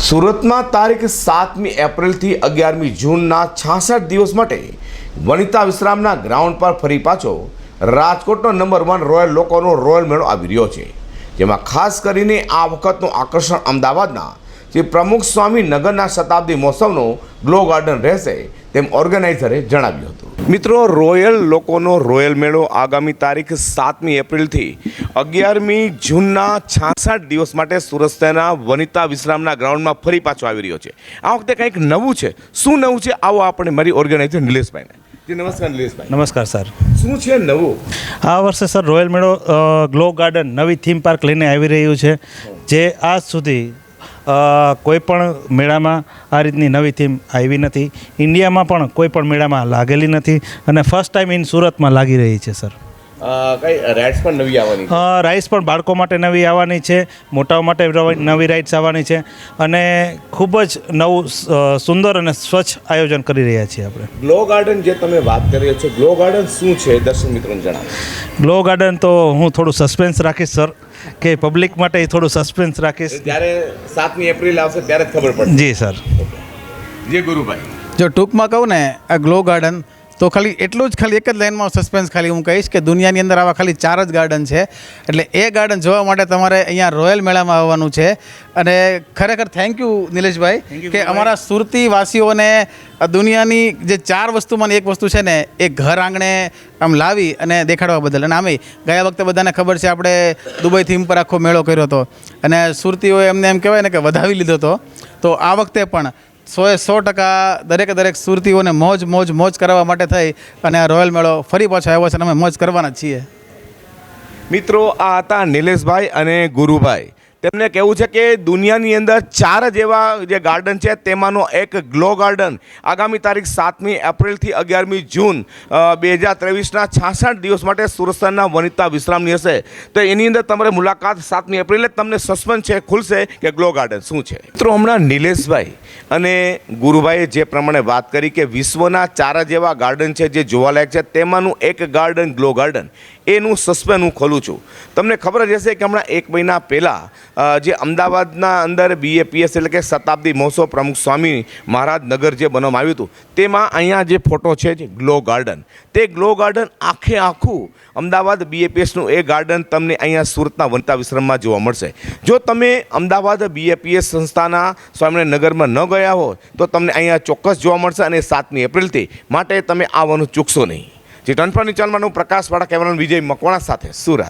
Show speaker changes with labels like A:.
A: સુરતમાં તારીખ સાતમી એપ્રિલથી અગિયારમી જૂનના છાસઠ દિવસ માટે વનિતા વિશ્રામના ગ્રાઉન્ડ પર ફરી પાછો રાજકોટનો નંબર વન રોયલ લોકોનો રોયલ મેળો આવી રહ્યો છે. જેમાં ખાસ કરીને આ વખતનું આકર્ષણ અમદાવાદના જે પ્રમુખ સ્વામી નગરના શતાબ્દી મહોત્સવનો ગ્લો ગાર્ડન રહેશે તેમ ઓર્ગેનાઇઝરે જણાવ્યું હતું. મિત્રો રોયલ લોકોનો રોયલ મેળો આગામી તારીખ સાતમી એપ્રિલથી અગિયારમી જૂનના છાસઠ દિવસ માટે સુરત શહેરના વનિતા વિશ્રામના ગ્રાઉન્ડમાં ફરી પાછો આવી રહ્યો છે. આ વખતે કંઈક નવું છે? શું નવું છે? આવો આપણે મારી ઓર્ગેનાઇઝર નિલેશભાઈને. નમસ્કાર નિલેશભાઈ.
B: નમસ્કાર સર.
A: શું છે નવું?
B: આ વર્ષે સર રોયલ મેળો ગ્લો ગાર્ડન નવી થીમ પાર્ક લઈને આવી રહ્યું છે જે આજ સુધી કોઈ પણ મેળામાં આ રીતની નવી થીમ આવી નથી. ઇન્ડિયામાં પણ કોઈ પણ મેળામાં લાગેલી નથી અને ફર્સ્ટ ટાઈમ ઇન સુરતમાં લાગી રહી છે સર
A: કઈ રાઇડ્સ પણ નવી આવવાની
B: રાઇડ્સ પણ બાળકો માટે નવી આવવાની છે મોટાઓ માટે નવી રાઇડ્સ આવવાની છે અને ખૂબ જ નવું સુંદર અને સ્વચ્છ આયોજન કરી રહ્યા છીએ આપણે.
A: ગ્લો ગાર્ડન જે તમે વાત કરી રહ્યા છો ગ્લો ગાર્ડન શું છે? દર્શક મિત્રોને જણાવો.
B: ગ્લો ગાર્ડન તો હું થોડું સસ્પેન્સ રાખીશ સર કે પબ્લિક માટે થોડું સસ્પેન્સ રાખીશ.
A: જ્યારે સાતમી એપ્રિલ આવશે ત્યારે જ ખબર પડશે.
B: જી સર
A: જે ગુરુભાઈ.
C: જો ટૂંકમાં કહું ને આ ગ્લો ગાર્ડન તો ખાલી એટલું જ ખાલી એક જ લાઇનમાં સસ્પેન્સ ખાલી હું કહીશ કે દુનિયાની અંદર આવા ખાલી ચાર જ ગાર્ડન છે. એટલે એ ગાર્ડન જોવા માટે તમારે અહીંયા રોયલ મેળામાં આવવાનું છે. અને ખરેખર થેન્ક યુ નિલેશભાઈ કે અમારા સુરતીવાસીઓને દુનિયાની જે ચાર વસ્તુમાંની એક વસ્તુ છે ને એ ઘર આંગણે આમ લાવી અને દેખાડવા બદલ. અને આમે ગયા વખતે બધાને ખબર છે આપણે દુબઈ થીમ પર આખો મેળો કર્યો હતો. અને સુરતીઓએ એમને એમ કહેવાય ને કે વધાવી લીધો હતો. તો આ વખતે પણ સોએ સો ટકા દરેકે દરેક સુરતીઓને મોજ મોજ મોજ કરાવવા માટે થઈ અને આ રોયલ મેળો ફરી પાછો આવ્યો છે અને અમે મોજ કરવાના છીએ.
A: મિત્રો, આ હતા નિલેશભાઈ અને ગુરુભાઈ. તેમને કહેવું છે કે દુનિયાની અંદર ચાર જ એવા જે ગાર્ડન છે, તેમાંનો એક ગ્લો ગાર્ડન. આગામી તારીખ સાતમી એપ્રિલથી અગિયારમી જૂન બે હજાર ત્રેવીસના છાસઠ દિવસ માટે સુરતના વનિતા વિશ્રામની હશે. તો એની અંદર તમારે મુલાકાત સાતમી એપ્રિલે તમને સસ્પેન્સ છે, ખુલશે કે ગ્લો ગાર્ડન શું છે. મિત્રો, હમણાં નિલેશભાઈ અને ગુરુભાઈએ જે પ્રમાણે વાત કરી કે વિશ્વના ચાર જ એવા ગાર્ડન છે જે જોવાલાયક છે, તેમાંનું એક ગાર્ડન ગ્લો ગાર્ડન. એનું સસ્પેન્સ હું ખોલું છું. તમને ખબર જ હશે કે હમણાં એક મહિના પહેલાં જે અમદાવાદના અંદર બીએપીએસ એટલે કે શતાબ્દી મહોત્સવ પ્રમુખ સ્વામી મહારાજ નગર જે બનાવવામાં આવ્યું હતું, તેમાં અહીંયા જે ફોટો છે જે ગ્લો ગાર્ડન. તે ગ્લો ગાર્ડન આખે આખું અમદાવાદ બીએપીએસનું એ ગાર્ડન તમને અહીંયા સુરતના વનતા વિશ્રમમાં જોવા મળશે. જો તમે અમદાવાદ બીએપીએસ સંસ્થાના સ્વામિનારાયણ નગરમાં ન ગયા હો, તો તમને અહીંયા ચોક્કસ જોવા મળશે અને સાતમી એપ્રિલથી માટે તમે આવવાનું ચૂકશો નહીં. જે ટનફરની ચલમાનું પ્રકાશવાળા કેમેરામેન વિજય મકવાણા સાથે સુરત.